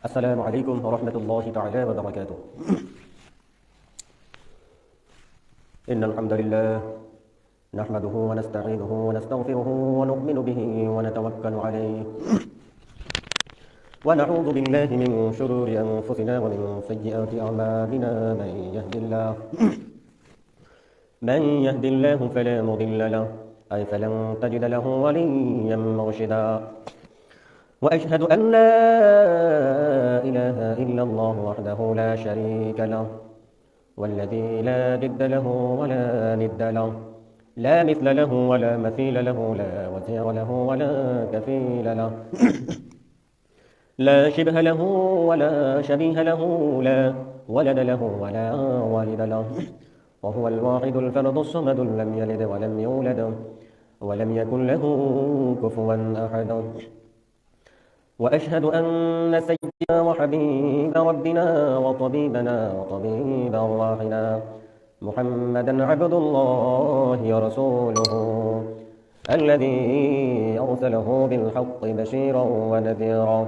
السلام عليكم ورحمة الله تعالى وبركاته. إن الحمد لله نحمده ونستعينه ونستغفره ونؤمن به ونتوكل عليه. ونعوذ بالله من شرور أنفسنا ومن سيئات أعمالنا. من يهد الله من يهد الله فلا مضل له. أي فلن تجد له وليا مرشدا. وأشهد أن لا إله إلا الله وحده لا شريك له والذي لا ضد له ولا ند له لا مثل له ولا مثيل له لا وزير له ولا كفيل له لا شبه له ولا شبيه له لا ولد له ولا والد له وهو الواحد الفرد الصمد لم يلد ولم يولد ولم يكن له كفوا أحد. وأشهد أن سيدنا وحبيب ربنا وطبيبنا وطبيب أرواحنا محمدا عبد الله ورسوله الذي أرسله بالحق بشيرا ونذيرا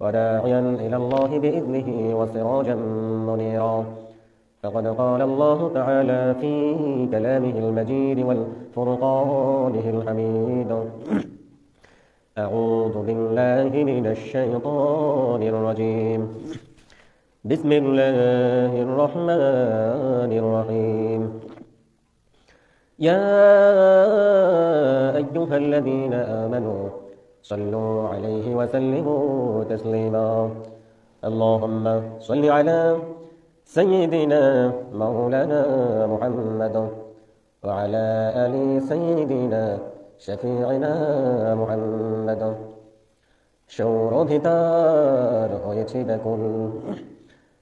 وداعيا إلى الله بإذنه وسراجا منيرا. فقد قال الله تعالى في كلامه المجيد والفرقانه الحميد. أعوذ بالله من الشيطان الرجيم. بسم الله الرحمن الرحيم. يا أيها الذين آمنوا صلوا عليه وسلموا تسليما. اللهم صل على سيدنا مولانا محمد وعلى آل سيدنا শফিআনা মুহাম্মদ সৌরভিতার হয়েছে ব্যাকুল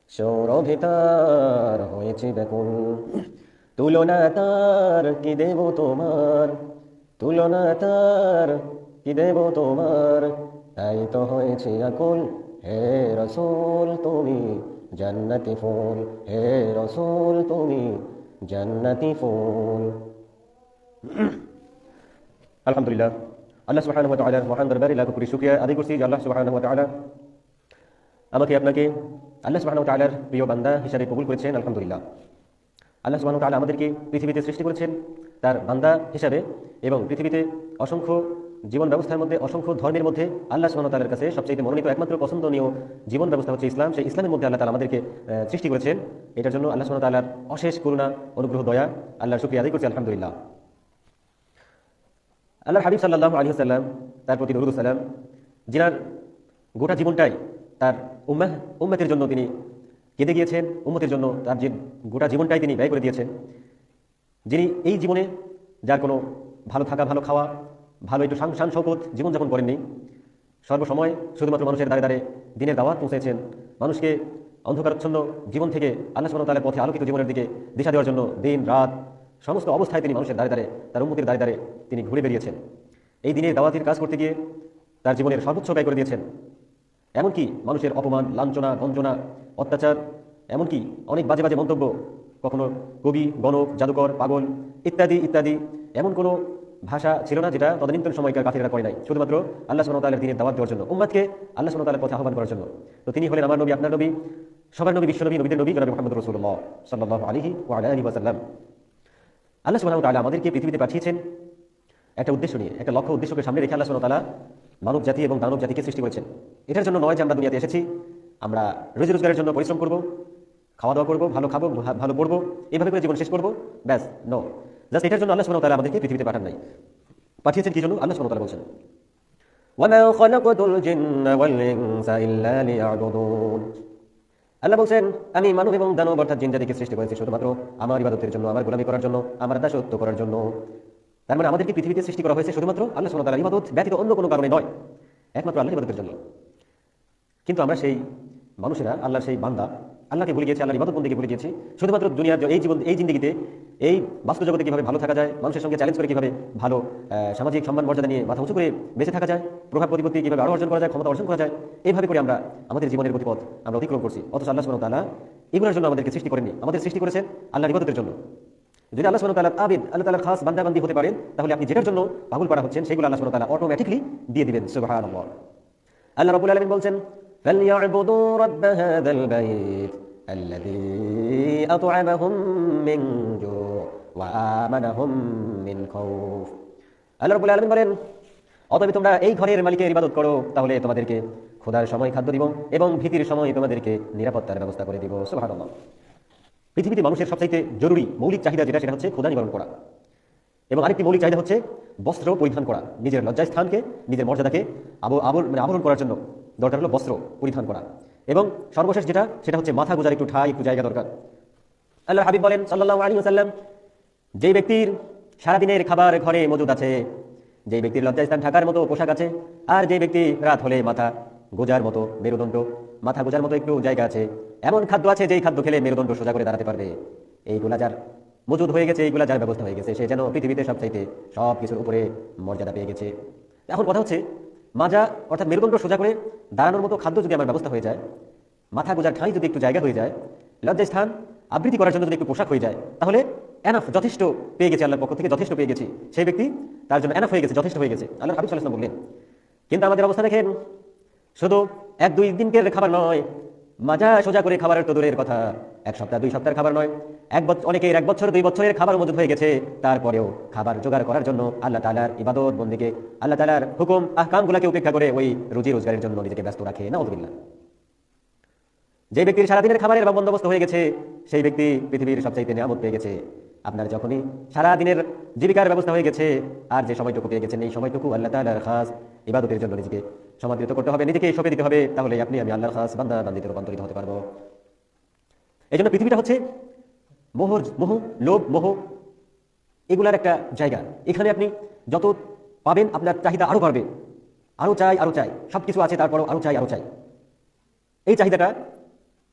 সৌরভিতার হয়েছে ব্যাকুল তুলনা তার কি দেব তোমার? তুলনা তার কি দেব তোমার? তাই তো হয়েছে আকুল। হে রসুল, তুমি জান্নাতি ফুল। হে রসুল, তুমি জান্নাতি ফুল। আলহামদুলিল্লাহ আল্লাহ তাআলা মহান দরবারে লাখ কোটি শুকরিয়া আদায় করছি যে আল্লাহ তাআলা আমাকে আপনাকে আল্লাহ সুবহানাহু ওয়া তাআলার প্রিয় বান্দা হিসেবে কবুল করেছেন আলহামদুলিল্লাহ আল্লাহ সুবহানাহু ওয়া তাআলা আমাদেরকে পৃথিবীতে সৃষ্টি করেছেন তার বান্দা হিসাবে এবং পৃথিবীতে অসংখ্য জীবন ব্যবস্থার মধ্যে অসংখ্য ধর্মের মধ্যে আল্লাহ সুবহানাহু ওয়া তাআলার কাছে সবচেয়ে মনোনীত একমাত্র পছন্দনীয় জীবন ব্যবস্থা হচ্ছে ইসলাম সেই ইসলামের মধ্যে আল্লাহ তাআলা আমাদেরকে সৃষ্টি করেছেন এটার জন্য আল্লাহ সুবহানাহু ওয়া তাআলার অশেষ করুণা অনুগ্রহ দয়া আল্লাহর শুকরিয়া আদায় করছি আলহামদুলিল্লাহ আল্লাহ হাবিব সাল্লাহ আলী সাল্লাম তার প্রতি দরুদ সালাম। যিনার গোটা জীবনটাই তার উম্মাহ উম্মতের জন্য তিনি কেঁদে গিয়েছেন, উম্মতের জন্য তার যে গোটা জীবনটাই তিনি ব্যয় করে দিয়েছেন। যিনি এই জীবনে যার কোনো ভালো থাকা, ভালো খাওয়া, ভালো একটু শান শৌকত জীবনযাপন করেননি। সর্বসময় শুধুমাত্র মানুষের দ্বারে দ্বারে দিনের দাওয়াত পৌঁছেছেন। মানুষকে অন্ধকারচ্ছন্ন জীবন থেকে আল্লাহ ওয়া তাআলার পথে আলোকিত জীবনের দিকে দিশা দেওয়ার জন্য দিন, রাত সমস্ত অবস্থায় তিনি মানুষের দ্বারে দ্বারে তার উন্মতির দ্বারে দ্বারে তিনি ঘুরে বেরিয়েছেন। এই দিনে দাওয়াতির কাজ করতে গিয়ে তার জীবনের সর্বোচ্চ ব্যয় করে দিয়েছেন। এমনকি মানুষের অপমান, লাঞ্ছনা গঞ্জনা অত্যাচার, এমনকি অনেক বাজে বাজে মন্তব্য, কখনো কবি, গণক, জাদুকর, পাগল ইত্যাদি ইত্যাদি, এমন কোনো ভাষা ছিল না যেটা তদানীন্তন সময়কার কাফিরা করে নাই। শুধুমাত্র আল্লাহ তাআলার দিনের দাওয়াত দেওয়ার জন্য, উম্মাদকে আল্লাহ তাআলার পথে আহ্বান করার জন্য। তো তিনি হলেন আমার নবী, আপনার নবী, সবার নবী বিশ্বনবী নবীদের নবী, জনাব মুহাম্মদ ওয়া আলা আলিহি ওয়া সাল্লাম। আল্লাহ সুবহানাহু ওয়া তাআলা আমাদেরকে পৃথিবীতে পাঠিয়েছেন একটা উদ্দেশ্য নিয়ে একটা লক্ষ্য উদ্দেশ্যকে সামনে রেখে আল্লাহ সুবহানাহু ওয়া তাআলা মানব জাতি এবং দানব জাতিকে সৃষ্টি করেছেন এটার জন্য নয় যে আমরা দুনিয়াতে এসেছি আমরা রোজি রোজগারের জন্য পরিশ্রম করব খাওয়া দাওয়া করবো ভালো খাবো ভা- ভালো পড়বো এইভাবে করে জীবন শেষ করবো ব্যাস নো জাস্ট এটার জন্য আল্লাহ সুবহানাহু ওয়া তাআলা আমাদেরকে পৃথিবীতে পাঠান নাই পাঠিয়েছেন কি জন্য আল্লাহ সুবহানাহু ওয়া তাআলা বলছেন وما خلقت الجن والإنس إلا ليعبدون আল্লাহ বলছেন, আমি মানব এবং দানব অর্থাৎ জিন জাতিকে সৃষ্টি করেছি শুধুমাত্র আমার ইবাদতের জন্য, আমার গোলামি করার জন্য, আমার দাসত্ব করার জন্য। তার মানে আমাদেরকে পৃথিবীতে সৃষ্টি করা হয়েছে শুধুমাত্র আল্লাহ সোনাদার ইবাদত, ব্যতীত অন্য কোনো কারণে নয়। একমাত্র আল্লাহ ইবাদতের জন্য। কিন্তু আমরা সেই মানুষেরা, আল্লাহর সেই বান্দা আল্লাহকে ভুলে গিয়েছি আল্লাহর ইবাদত বন্দীকে ভুলে গিয়েছি শুধুমাত্র দুনিয়ার যে- এই জীবন এই জিন্দগিতে এই বাস্তব জগতে কিভাবে ভালো থাকা যায় মানুষের সঙ্গে চ্যালেঞ্জ করে কিভাবে ভালো আহ, সামাজিক সম্মান মর্যাদা নিয়ে মাথা উঁচু করে বেঁচে থাকা যায় প্রভাব প্রতিপত্তি কিভাবে আরো অর্জন করা যায় ক্ষমতা অর্জন করা যায় এইভাবে করে আমরা আমাদের জীবনের গতিপথ আমরা অতিক্রম করছি অথচ আল্লাহ সুবহানাহু ওয়া তাআলা এগুলোর জন্য আমাদেরকে সৃষ্টি করেননি আমাদের সৃষ্টি করেছেন আল্লাহর ইবাদতের জন্য যদি আল্লাহ সুবহানাহু ওয়া তাআলা আবিদ আল্লাহ তাআলার খাস বান্দাবান্দি হতে পারেন তাহলে আপনি যেটার জন্য পাগল করা হচ্ছেন সেগুলো আল্লাহ সুবহানাহু ওয়া তাআলা অটোমেটিকলি দিয়ে দিবেন সুবহানাল্লাহ আল্লাহ রাব্বুল আলামিন বলছেন فليعبدوا رب هذا البيت الذي أطعمهم من جوع وآمنهم من خوف আল্লাহ রাব্বুল আলামিন বলেন অতএব তোমরা এই ঘরের মালিকের ইবাদত করো তাহলে তোমাদেরকে খোদার সময় খাদ্য দিব এবং ভীতির সময় তোমাদেরকে নিরাপত্তার ব্যবস্থা করে দিব সুবহানাল্লাহ পৃথিবীতে মানুষের সবচাইতে জরুরি মৌলিক চাহিদা যেটা সেটা হচ্ছে ক্ষুধা নিবারণ করা এবং আরেকটি মৌলিক চাহিদা হচ্ছে বস্ত্র পরিধান করা নিজের লজ্জায় স্থানকে নিজের মর্যাদাকে আবর আবর- মানে আবরণ করার জন্য দরকার হলো বস্ত্র পরিধান করা এবং সর্বশেষ যেটা, সেটা হচ্ছে মাথা গোজার একটু ঠাই, একটু জায়গা দরকার। আল্লাহ হাবিব বলেন সাল্লাহ আলী সাল্লাম যেই ব্যক্তির সারাদিনের খাবার ঘরে মজুদ আছে যেই ব্যক্তির লজ্জাস্থান ঢাকার মতো পোশাক আছে, আর যে ব্যক্তি রাত হলে মাথা গোজার মতো মেরুদণ্ড, মাথা গোজার মতো একটু জায়গা আছে, এমন খাদ্য আছে যেই খাদ্য খেলে মেরুদণ্ড সোজা করে দাঁড়াতে পারবে। এইগুলা যার মজুদ হয়ে গেছে এইগুলা যার ব্যবস্থা হয়ে গেছে, সে যেন পৃথিবীতে সব চাইতে সব কিছুর উপরে মর্যাদা পেয়ে গেছে। এখন কথা হচ্ছে মাজা, অর্থাৎ মেরুদণ্ড সোজা করে দাঁড়ানোর মতো খাদ্য যদি আমার ব্যবস্থা হয়ে যায়, মাথা গোজার ঠাঁই যদি একটু জায়গা হয়ে যায়, লজ্জায় স্থান, আবৃত্তি করার জন্য যদি একটু পোশাক হয়ে যায়, তাহলে এনাফ যথেষ্ট পেয়ে গেছে আল্লাহর পক্ষ থেকে, যথেষ্ট পেয়ে গেছি। সেই ব্যক্তি, তার জন্য এনাফ হয়ে গেছে, যথেষ্ট হয়ে গেছে। আল্লাহ হাবিব সাল্লাহ বললেন, কিন্তু আমাদের অবস্থা দেখেন, শুধু এক দুই দিনকে খাবার নয় মাজা সোজা করে খাবারের তো দূরের কথা। এক সপ্তাহ, দুই সপ্তাহের খাবার নয়। এক বছর অনেকের এক বছর দুই বছরের খাবার মজুদ হয়ে গেছে। তারপরেও খাবার জোগাড় করার জন্য আল্লাহ তালার ইবাদত বন্দিকে, আল্লাহ তালার হুকুম, আহকামগুলোকে উপেক্ষা করে ওই রুজি রোজগারের জন্য নিজেকে ব্যস্ত রাখে। না যে ব্যক্তির সারাদিনের খাবারের বা বন্দোবস্ত হয়ে গেছে, সেই ব্যক্তি পৃথিবীর সবচাইতে নিয়ামত পেয়ে গেছে। আপনার যখনই সারাদিনের জীবিকার ব্যবস্থা হয়ে গেছে, আর যে সময়টুকু পেয়ে গেছেন, এই সময়টুকু আল্লাহ তালার খাস ইবাদতের জন্য নিজেকে সমাদৃত করতে হবে নিজেকে সঁপে দিতে হবে তাহলে আপনি, আমি আল্লাহর খাস বান্দা, বান্দিতে রূপান্তরিত হতে পারব। এই জন্য পৃথিবীটা হচ্ছে মোহর মোহ, লোভ, মোহ এগুলার একটা জায়গা। এখানে আপনি যত পাবেন, আপনার চাহিদা আরও বাড়বে। আরও চাই আরও চাই। সব কিছু আছে, তারপরও আরও চাই আরও চাই। এই চাহিদাটা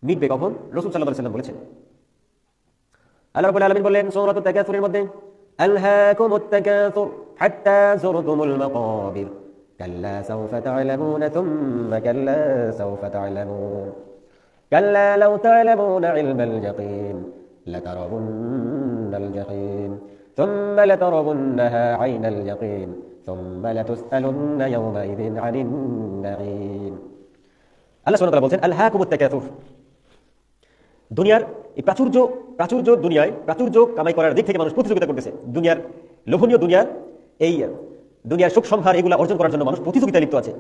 মিটবে কখন? রসুল সাল্লাহ সাল্লাম বলেছেন। আল্লাহ রাব্বুল আলামিন বললেন, সূরাতুত তাকাসুরের মধ্যে কাল্লা সাওফা তা'লামুন থুম্মা কাল্লা সাওফা তা'লামুন কাল্লা লাউ তা'লামুন ইলমাল ইয়াকিন লাতারাবুন্নাল জাহিম ثم لتربنها عين اليقين ثم لتسألن يومئذ عن النعيم আল্লাহ সুবহানাহু ওয়া তাআলা বলছেন আলহাকুমুত তাকাসুর দুনিয়ার এই প্রাচুর্য প্রাচুর্য দুনিয়ায় প্রাচুর্য কামাই করার দিক থেকে মানুষ প্রতিযোগিতা করতেছে দুনিয়ার লোভনীয় দুনিয়ার এই দুনিয়ার সুখ সংহার এগুলো অর্জন করার জন্য মানুষ প্রতিযোগিতা লিপ্ত আছে,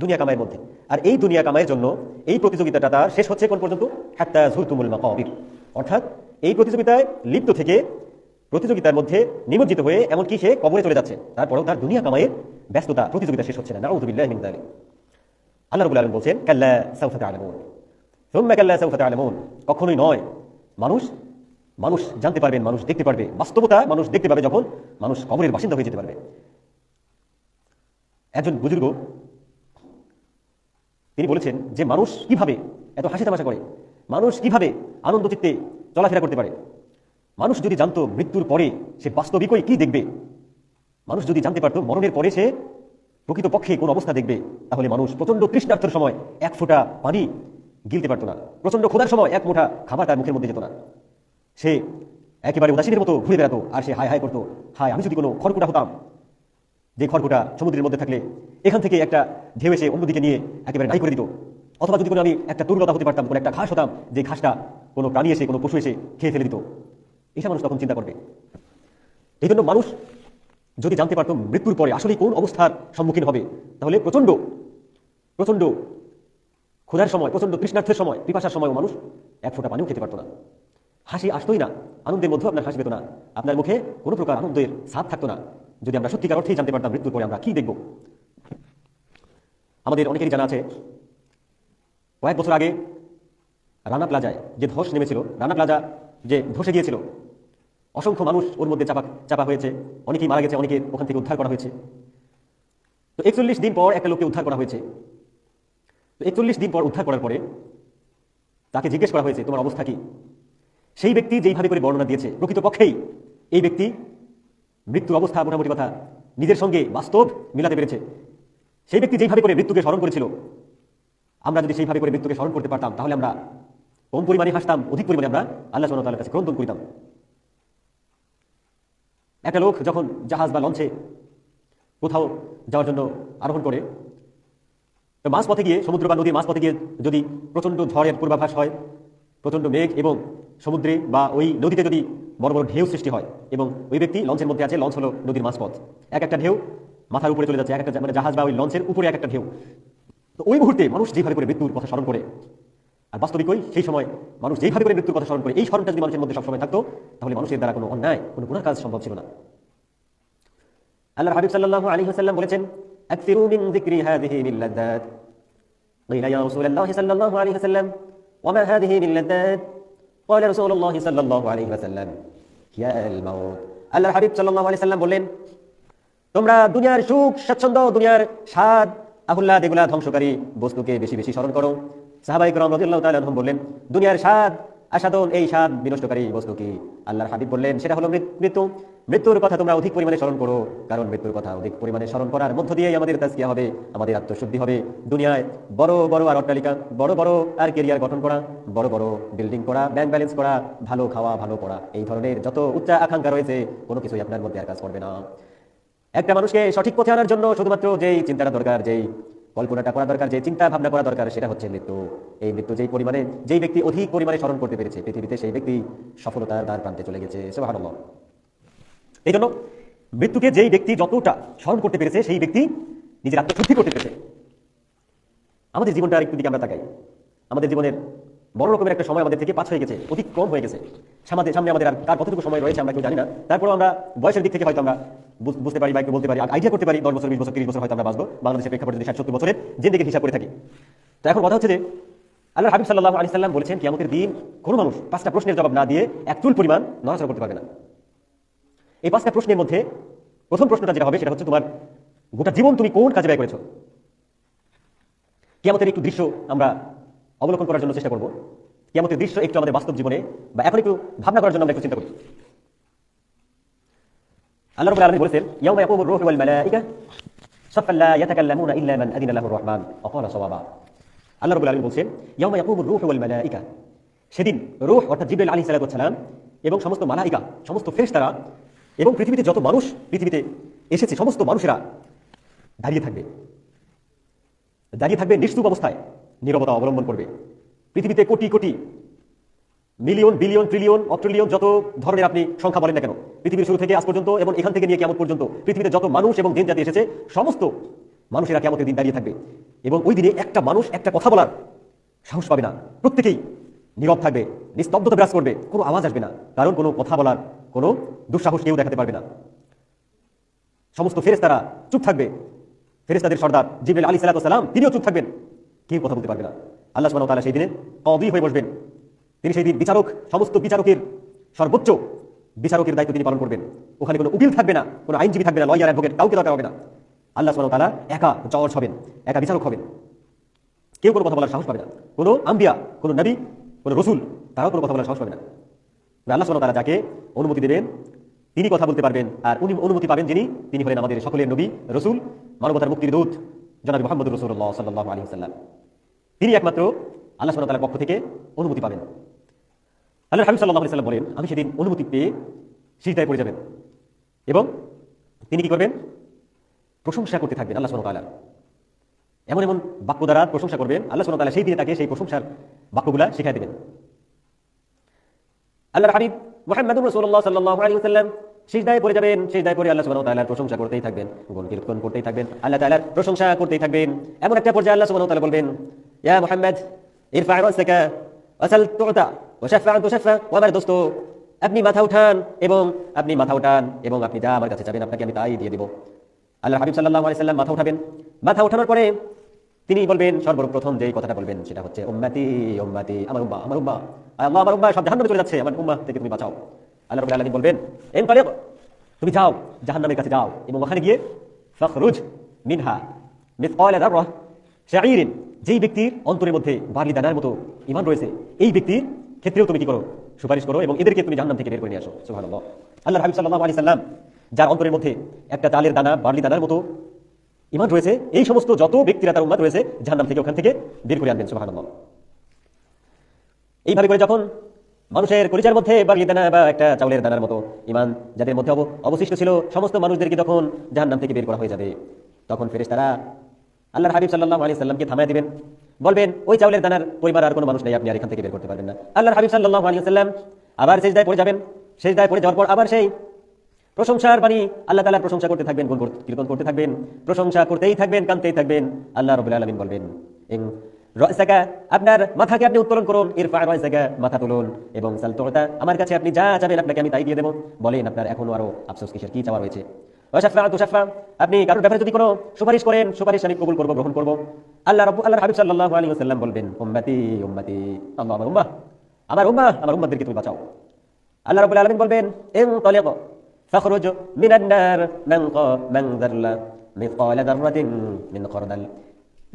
দুনিয়া কামাইয়ের মধ্যে। আর এই দুনিয়া কামাইয়ের জন্য এই প্রতিযোগিতাটা তার শেষ হচ্ছে কোন পর্যন্ত? হাত্তা ঝুরতুমুল মাকাবির। অর্থাৎ এই প্রতিযোগিতায় লিপ্ত থেকে প্রতিযোগিতার মধ্যে নিমজ্জিত হয়ে এমনকি সে কবরে চলে যাচ্ছে। তারপরেও তার দুনিয়া কামাইয়ের ব্যস্ততা প্রতিযোগিতা শেষ হচ্ছে না। নাউযুবিল্লাহি যালিক। আল্লাহ রাব্বুল আলামিন বলছেন, কাল্লা সাউফা তা'লামুন। সুম্মা কাল্লা সাউফা তা'লামুন। কখনোই নয়, মানুষ মানুষ জানতে পারবেন মানুষ দেখতে পারবে। বাস্তবতা মানুষ দেখতে পাবে যখন মানুষ কবরের বাসিন্দা হয়ে যেতে পারবে। একজন বুজুর্গ, তিনি বলেছেন যে মানুষ কীভাবে এত হাসি তামাশা করে? মানুষ কীভাবে আনন্দ চিত্তে চলাফেরা করতে পারে? মানুষ যদি জানতো মৃত্যুর পরে সে বাস্তবিকই কি দেখবে? মানুষ যদি জানতে পারতো মরণের পরে সে প্রকৃতপক্ষে কোন অবস্থা দেখবে, তাহলে মানুষ প্রচণ্ড তৃষ্ণার্থের সময় এক ফোঁটা পানি গিলতে পারতো না। প্রচণ্ড খোদার সময় এক মুঠা খাবার তার মুখের মধ্যে যেত না। সে একেবারে উদাসীনের মতো ঘুরে বেড়াতো আর সে হায় হায় করতো, হায়, আমি যদি কোনো খড়কুটা হতাম যে খড়কুটা সমুদ্রের মধ্যে থাকলে এখান থেকে একটা ঢেউ এসে অন্যদিকে নিয়ে একেবারে নাই করে দিত। অথবা যদি কোনো আমি একটা তরুলতা হতে পারতাম, কোনো একটা ঘাস হতাম, যে ঘাসটা কোনো প্রাণী এসে, কোনো পশু এসে খেয়ে ফেলে দিত। এটা মানুষ তখন চিন্তা করবে। এই জন্য মানুষ যদি জানতে পারত মৃত্যুর পরে আসলে কোন অবস্থার সম্মুখীন হবে, তাহলে প্রচণ্ড প্রচণ্ড ক্ষুধার সময় প্রচণ্ড কৃষ্ণার্থের সময়, পিপাসার সময়ও মানুষ এক ফোঁটা পানিও খেতে পারতো না। হাসি আসতোই না, আনন্দের মধ্যেও আপনার হাসি পেত না। আপনার মুখে কোনো প্রকার আনন্দের সাপ থাকতো না। যদি আমরা সত্যিকার অর্থেই জানতে পারতাম মৃত্যুর পরে আমরা কি দেখব। আমাদের অনেকেরই জানা আছে, কয়েক বছর আগে রানা প্লাজায় যে ধস নেমেছিল, রানা প্লাজা যে ধসে গিয়েছিল, অসংখ্য মানুষ ওর মধ্যে চাপা চাপা হয়েছে, অনেকেই মারা গেছে অনেকে ওখান থেকে উদ্ধার করা হয়েছে। তো একচল্লিশ দিন পর একটা লোককে উদ্ধার করা হয়েছে। তো একচল্লিশ দিন পর উদ্ধার করার পরে তাকে জিজ্ঞেস করা হয়েছে, তোমার অবস্থা কি? সেই ব্যক্তি যেইভাবে করে বর্ণনা দিয়েছে, প্রকৃতপক্ষেই এই ব্যক্তি মৃত্যুর অবস্থা মোটামুটি কথা। নিজের সঙ্গে বাস্তব মিলাতে পেরেছে। সেই ব্যক্তি যেইভাবে করে মৃত্যুকে স্মরণ করেছিল, আমরা যদি সেইভাবে করে মৃত্যুকে স্মরণ করতে পারতাম, তাহলে আমরা কম পরিমাণে হাসতাম, অধিক পরিমাণে আমরা আল্লাহ সোনা তাল্লার কাছে ক্রন্দন করিতাম। একটা লোক যখন জাহাজ বা লঞ্চে কোথাও যাওয়ার জন্য আরোহণ করে, তো পথে গিয়ে সমুদ্র বা নদীর পথে গিয়ে যদি প্রচণ্ড ঝড়ের পূর্বাভাস হয়, প্রচণ্ড মেঘ এবং সমুদ্রে বা ওই নদীতে যদি বড় বড় ঢেউ সৃষ্টি হয় এবং ওই ব্যক্তি লঞ্চের মধ্যে আছে লঞ্চ হলো নদীর মাঝপথ এক একটা ঢেউ মাথার উপরে চলে যাচ্ছে এক একটা মানে জাহাজ বা ওই লঞ্চের উপরে এক একটা ঢেউ তো ওই মুহূর্তে মানুষ যেভাবে করে মৃত্যুর কথা স্মরণ করে আর বাস্তবিকই সেই সময় মানুষ যেইভাবে করে মৃত্যুর কথা স্মরণ করে এই স্মরণটা যদি মানুষের মধ্যে সবসময় থাকতো তাহলে মানুষের দ্বারা কোনো অন্যায় কোনো গুণার কাজ সম্ভব ছিল না আল্লাহ হাবিব সাল্লাল্লাহু আলাইহি ওয়াসাল্লাম বলেছেন আকসিরু মিন যিকরি হাযিহি মিন লাদ্দাত قيل يا رسول الله صلى الله عليه وسلم وما هذه من لذات قال رسول الله صلى الله عليه وسلم يا الموت আল্লাহ হাবিব সাল্লাহ আলাইহি সাল্লাম বললেন, তোমরা দুনিয়ার সুখ, স্বাচ্ছন্দ্য, দুনিয়ার স্বাদ, আহুল্লাহ এগুলা ধ্বংসকারী বস্তুকে বেশি বেশি স্মরণ করো। সাহাবাই করম বললেন, দুনিয়ার স্বাদ আসাদন এই স্বাদ বিনষ্টকারী বস্তু কি? আল্লাহর হাবিব বললেন, সেটা হলো মৃত্যু। মৃত্যুর কথা তোমরা অধিক পরিমাণে স্মরণ করো, কারণ মৃত্যুর কথা অধিক পরিমাণে স্মরণ করার মধ্য দিয়েই আমাদের তাজকিয়া হবে, আমাদের আত্মশুদ্ধি হবে। দুনিয়ায় বড় বড় আর অট্টালিকা, বড় বড় আর কেরিয়ার গঠন করা, বড় বড় বিল্ডিং করা, ব্যাংক ব্যালেন্স করা, ভালো খাওয়া, ভালো পড়া, এই ধরনের যত উচ্চ আকাঙ্ক্ষা রয়েছে, কোনো কিছুই আপনার মধ্যে আর কাজ করবে না। একটা মানুষকে সঠিক পথে আনার জন্য শুধুমাত্র যেই চিন্তাটা দরকার, যেই কল্পনাটা করা দরকার, যে চিন্তা ভাবনা করা দরকার, সেটা হচ্ছে মৃত্যু। এই মৃত্যু যেই পরিমাণে, যেই ব্যক্তি অধিক পরিমাণে স্মরণ করতে পেরেছে, পৃথিবীতে সেই ব্যক্তি সফলতার দ্বার প্রান্তে চলে গেছে। ভালো এই জন্য মৃত্যুকে যেই ব্যক্তি যতটা স্মরণ করতে পেরেছে, সেই ব্যক্তি নিজের আত্মশুদ্ধি করতে পেরেছে। আমাদের জীবনটা আরেকটু দিকে আমরা তাকাই। আমাদের জীবনের বড় রকমের একটা সময় আমাদের থেকে পাছ হয়ে গেছে, অতিক্রম হয়ে গেছে। সামনে সামনে আমাদের আর কার কতটুকু সময় রয়েছে আমরা কেউ জানি না। তারপর আমরা বয়সের দিক থেকে হয়তো আমরা বুঝ- বুঝতে পারি বা বলতে পারি আইডিয়া করতে পারি, দশ বছর, বিশ বছর, তিরিশ বছর হয়তো আমরা বাঁচবো। বাংলাদেশের প্রেক্ষাপটে যদি ষাট, সত্তর বছরের জিন্দিগির হিসাব করে থাকি। তো এখন কথা হচ্ছে যে, আল্লাহ হাবিব সাল্লাহ আলি সাল্লাম বলেছেন কি আমাদের দিন কোনো মানুষ পাঁচটা প্রশ্নের জবাব না দিয়ে এক চুল পরিমাণ নড়াচড়া করতে পারবে না। এই পাঁচটা প্রশ্নের মধ্যে প্রথম প্রশ্নটা যেটা হবে, সেটা হচ্ছে তোমার গোটা জীবন তুমি কোন কাজে ব্যয় করেছ? কেমতের একটু দৃশ্য আমরা অবলোকন করার জন্য চেষ্টা করব। কেমতের দৃশ্য একটু আমাদের বাস্তব জীবনে বা এখন একটু ভাবনা করার জন্য আমরা একটু চিন্তা করি। আল্লাহ ইয়াকুমুর রূহু ওয়াল লা ইয়াতাকাল্লামুনা ইল্লা মান আযিনা লাহুর ক্বালা সাওয়াবা। আল্লাহ বলেন ইয়াউমা ইয়াকুমুর রূহু ওয়াল সেদিন রূহ অর্থাৎ জিবরাইল আলাইহিস সালাতু সালাম এবং সমস্ত মালাইকা, সমস্ত ফেরেশতারা এবং পৃথিবীতে যত মানুষ পৃথিবীতে এসেছে, সমস্ত মানুষেরা দাঁড়িয়ে থাকবে। দাঁড়িয়ে থাকবে নিশ্চুপ অবস্থায়। নীরবতা অবলম্বন করবে। পৃথিবীতে crore crore million, billion, trillion, অট্রিলিয়ন যত ধরনের আপনি সংখ্যা বলেন না কেন, পৃথিবীর শুরু থেকে আজ পর্যন্ত এবং এখান থেকে নিয়ে কেমন পর্যন্ত, পৃথিবীতে যত মানুষ এবং দিন জাতি এসেছে, সমস্ত মানুষেরা কেমন দিন দাঁড়িয়ে থাকবে। এবং ওই দিনে একটা মানুষ একটা কথা বলার সাহস পাবে না। প্রত্যেকেই নীরব থাকবে, নিস্তব্ধতা বিরাজ করবে, কোনো আওয়াজ আসবে না, কারণ কোনো কথা বলার, কোনো দুঃসাহস কেউ দেখাতে পারবে না। সমস্ত ফেরেস্তারা চুপ থাকবে। ফেরেস্তাদের সর্দার জিবরাইল আলী সালাম, তিনিও চুপ থাকবেন। কেউ কথা বলতে পারবে না। আল্লাহ সুবহানাহু ওয়া তাআলা সেই দিনে কদি হয়ে বসবেন। তিনি সেই দিন বিচারক, সমস্ত বিচারকের সর্বোচ্চ বিচারকের দায়িত্ব তিনি পালন করবেন। ওখানে কোনো উকিল থাকবে না, কোনো আইনজীবী থাকবে না লয়ার অ্যাডভোকেট কাউকে দরকার হবে না। আল্লাহ সুবহানাহু ওয়া তাআলা একা জজ হবেন, একা বিচারক হবেন। কেউ কোনো কথা বলার সাহস পাবে না। কোনো আম্বিয়া, কোনো নবী, কোনো রসুল, তারাও কোনো কথা বলার সাহস পাবে না। আল্লাহ সুবহানাহু ওয়া তাআলা যাকে অনুমতি দেবেন, তিনি কথা বলতে পারবেন। আর উনি অনুমতি পাবেন যিনি, তিনি হলেন আমাদের সকলের নবী, রসুল, মানবতার মুক্তির দূত, জনাবি মোহাম্মদ রসুল্লাহ সাল্লাহ আলী সাল্লাম তিনি একমাত্র আল্লাহ ওয়া পক্ষ থেকে অনুমতি পাবেন। আল্লাহ হাবিব সাল্লাহ আলি সাল্লাম বলেন, আমি সেদিন অনুমতি পেয়ে সিজদায় পড়ে যাবেন। এবং তিনি কি করবেন? প্রশংসা করতে থাকবেন আল্লাহ ওয়া এমন এমন বাক্য দ্বারা প্রশংসা করবেন, আল্লাহ ওয়া সেই দিনে তাকে সেই প্রশংসার বাক্যগুলা শিখাই দেবেন। আল্লাহর হাবিব মুহাম্মদুর রাসূলুল্লাহ সাল্লাল্লাহু আলাইহি ওয়াসাল্লাম সিজদায় পড়ে যাবেন, সিজদায় পড়ে আল্লাহ সুবহানাহু ওয়া তাআলার প্রশংসা করতেই থাকবেন গুণ কীর্তন করতেই থাকবেন, আল্লাহ তাআলার প্রশংসা করতেই থাকবেন। এমন একটা পর্যায়ে আল্লাহ ওয়া তাআলা বলবেন মুহাম্মদ ইরফা রাসাকা ওয়াসাল তুতা ওয়াশফা তুশফা ও আমার দোস্ত আপনি মাথা উঠান এবং আপনি মাথা উঠান এবং আপনি যা আমার কাছে যাবেন আপনাকে আমি তাই দিয়ে দেব আল্লাহ হাবিব সাল্লাল্লাহু আলাইহি সাল্লাম মাথা উঠাবেন মাথা উঠানোর পরে তিনি বলবেন, সর্বপ্রথম যেই কথাটা বলবেন, সেটা হচ্ছে, উম্মতি উম্মতি, আমার উম্মা আমার উম্মা আমার উম্মা, সব জাহান্নামে চলে যাচ্ছে, আমার উম্মা থেকে তুমি বাঁচাও। আল্লাহ রাব্বুল আলামিন বলবেন এন তারিক তুমি যাও, জাহান্নামের কাছে যাও এবং ওখানে গিয়ে ফখরুজ মিনহা যাররাহ শাঈরিন যেই ব্যক্তির অন্তরের মধ্যে বার্লি দানার মতো ঈমান রয়েছে, এই ব্যক্তির ক্ষেত্রেও তুমি কি করো? সুপারিশ করো এবং এদেরকে তুমি জাহান্নাম থেকে বের করে নিয়ে আসো। সুবহানাল্লাহ। আল্লাহ হাবিব সাল্লাল্লাহু আলাইহি সাল্লাম যার অন্তরের মধ্যে একটা চালের দানা, বার্লি দানার মতো ইমান রয়েছে, এই সমস্ত যত ব্যক্তিরা তার উম্মাদ রয়েছে জাহান্নাম থেকে ওখান থেকে বের করে আনবেন, সুবহানাল্লাহ। এইভাবে করে যখন মানুষের পরিচয়ের মধ্যে বার্লি দানা বা একটা চাউলের দানার মতো ইমান যাদের মধ্যে অবশিষ্ট ছিল, সমস্ত মানুষদেরকে যখন জাহান্নাম থেকে বের করা হয়ে যাবে, তখন ফেরেশতারা আল্লাহর হাবিব সাল্লাহ আলী সাল্লামকে থামায় দিবেন। বলবেন ওই চাউলের দানার পরিবার আর কোনো মানুষ নেই আপনি আর এখান থেকে বের করতে পারবেন না। আল্লাহর হাবিব সাল্লাহ আলী সাল্লাম আবার সেজদায় পড়ে যাবেন। সেজদায় পড়ে যাওয়ার পর আবার সেই প্রশংসার বাণী আল্লাহ তালার প্রশংসা করতে থাকবেন গুণ কীর্তন করতে থাকবেন প্রশংসা করতেই থাকবেন কানতেই থাকবেন। আল্লাহ রবুল্লা আলমিন বলবেন ইং রয়সাকা, আপনার মাথাকে আপনি উত্তোলন করুন ইরফা রয়সাকা, মাথা তুলুন এবং সালতোতা আমার কাছে আপনি যা চাবেন আপনাকে আমি তাই দিয়ে দেবো। বলেন আপনার এখনও আরও আফসোস কিসের? কি চাওয়া রয়েছে? আপনি কারোর ব্যাপারে যদি কোনো সুপারিশ করেন, সুপারিশ আমি কবুল করব, গ্রহণ করব। আল্লাহ রব আল্লাহ হাবিব সাল্লাহ আলী সাল্লাম বলবেন, উম্মাতি উম্মাতি আমার উম্মা আমার উম্মা, আমার উম্মাদেরকে তুমি বাঁচাও। আল্লাহ আলমিন বলবেন এম তলেক ফখরুজ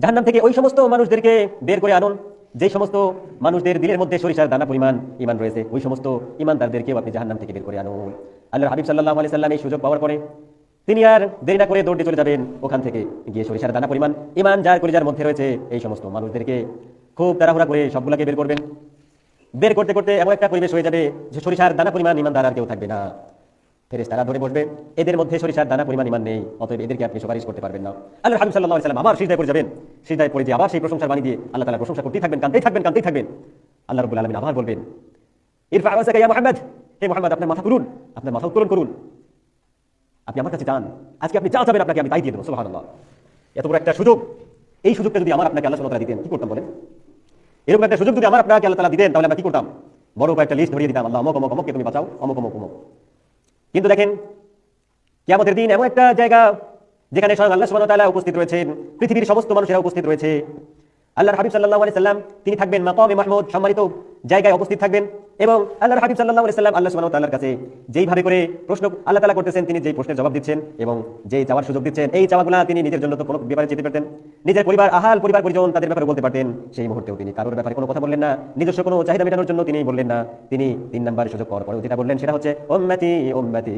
জাহান্নাম থেকে ওই সমস্ত মানুষদেরকে বের করে আনুন যে সমস্ত মানুষদের দিলের মধ্যে সরিষার দানা পরিমাণ, ইমান রয়েছে, ওই সমস্ত ইমানদারদেরকেও আপনি জাহান্নাম থেকে বের করে আনুন। আল্লাহ হাবিব সাল্লাহ আলি সাল্লাম এই সুযোগ পাওয়ার পরে তিনি আর দেরি না করে দৌড়ে চলে যাবেন ওখান থেকে। গিয়ে সরিষার দানা পরিমাণ, ইমান যার কলিজার মধ্যে রয়েছে, এই সমস্ত মানুষদেরকে খুব তাড়াহুড়া করে সবগুলাকে বের করবেন। বের করতে করতে এমন একটা পরিবেশ হয়ে যাবে যে সরিষার দানা পরিমাণ, ইমানদার আর কেউ থাকবে না। ফেরেস তারা ধরে বসবে। এদের মধ্যে সরিষার দানা পরিমাণ, ইমান নেই, অতএব এদেরকে আপনি সুপারিশ করতে পারবেন না। আল্লাহ হাবিব সাল্লাহ সাল্লাম আবার সিজদায় পড়ে যাবেন। সিজদায় পড়ে দিয়ে আবার সেই প্রশংসার বাণী দিয়ে আল্লাহ তালা প্রশংসা করতেই থাকবেন কানতেই থাকবেন কানতেই থাকবেন। আল্লাহ রবুল আলমিন আবার বলবেন, ইরফা আওয়াজাকা ইয়া মুহাম্মদ, হে মুহাম্মদ, আপনার মাথা তুলুন, আপনার মাথা উত্তোলন করুন। আপনি আমার কাছে চান আজকে আপনি যা চাবেন আপনাকে আমি তাই দিয়ে দেবো, সুবহানাল্লাহ। এত বড় একটা সুযোগ। এই সুযোগটা যদি আমার আপনাকে আল্লাহ সুবহানাহু দিতেন, কি করতাম বলেন? এরকম একটা সুযোগ যদি আমার আপনাকে আল্লাহ তাআলা দিতেন, তাহলে আমরা কি করতাম? বড় একটা লিস্ট ধরিয়ে দিতাম, আল্লাহ, অমক অমক, অমককে তুমি বাঁচাও, অমক অমক অমক। কিন্তু দেখেন, কিয়ামতের দিন এমন একটা জায়গা যেখানে স্বয়ং আল্লাহ সুবহানাহু ওয়া তাআলা উপস্থিত রয়েছেন, পৃথিবীর সমস্ত মানুষেরা উপস্থিত রয়েছে। আল্লাহর হাবিব সাল্লাল্লাহু আলাইহি সাল্লাম, তিনি থাকবেন মাকামে মাহমুদ সম্মানিত জায়গায় উপস্থিত থাকবেন এবং আল্লাহর হাবিব সাল্লাল্লাহু আলাইহি সাল্লাম আল্লাহ সুবহানাহু ওয়া তাআলার কাছে যেইভাবে করে প্রশ্ন আল্লাহ তাআলা করতেছেন, তিনি যেই প্রশ্নের জবাব দিচ্ছেন এবং যেই চাওয়ার সুযোগ দিচ্ছেন, এই চাওয়াগুলা তিনি নিজের জন্য তো কোনো ব্যাপারে যেতে পারতেন। নিজের পরিবার, আহাল পরিবার পরিজন তাদের ব্যাপারে বলতে পারতেন। সেই মুহূর্তেও তিনি কারোর ব্যাপারে কোনো কথা বললেন না, নিজস্ব কোনো চাহিদা মেটানোর জন্য তিনি বললেন না। তিনি তিন নাম্বার সুযোগ পাওয়ার পরেও যেটা বললেন সেটা হচ্ছে, উম্মতি উম্মতি